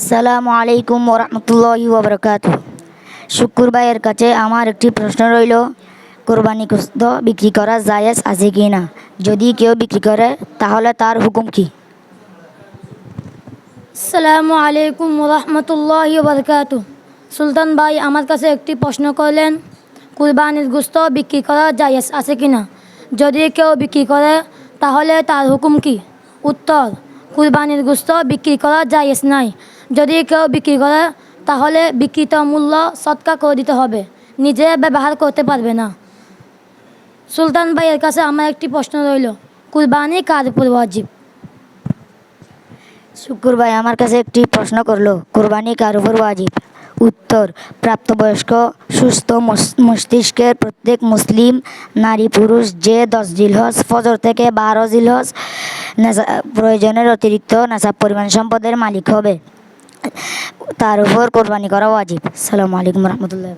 সালামু আলাইকুম ওরহমতুল্লাহি ওবরকাত শুকুর ভাইয়ের কাছে আমার একটি প্রশ্ন রইল, কোরবানি গোস্ত বিক্রি করা জায়েজ আছে কি না? যদি কেউ বিক্রি করে, তাহলে তার হুকুম কি? আসসালামু আলাইকুম রহমতুল্লাহ বরকাত সুলতান ভাই আমার কাছে একটি প্রশ্ন করলেন, কুরবানির গোস্ত বিক্রি করা জায়েজ আছে কি না? যদি কেউ বিক্রি করে, তাহলে তার হুকুম কি? উত্তর কুরবানির গুস্ত বিক্রি করা যায় নাই। যদি কেউ বিক্রি করে, তাহলে বিক্রিত মূল্য সৎকা করে দিতে হবে। নিজে ব্যবহার করতে পারবে না। সুলতান ভাইয়ের কাছে আমার একটি প্রশ্ন রইল, কুরবানি কার উপর ওয়াজিব? শুকুর ভাই আমার কাছে একটি প্রশ্ন করল, কুরবানি কার উপর ওয়াজিব? উত্তর। প্রাপ্তবয়স্ক, সুস্থ মস্তিষ্কের প্রত্যেক মুসলিম নারী পুরুষ যে দশ জিলহজ, ফজর থেকে বারো জিলহজ নেশা- প্রয়োজনের অতিরিক্ত নেশাব পরিমাণ সম্পদের মালিক হবে। তার উপর কোরবানি করা ওয়াজিব। সালামু আলাইকুম রহমতুল্লাহ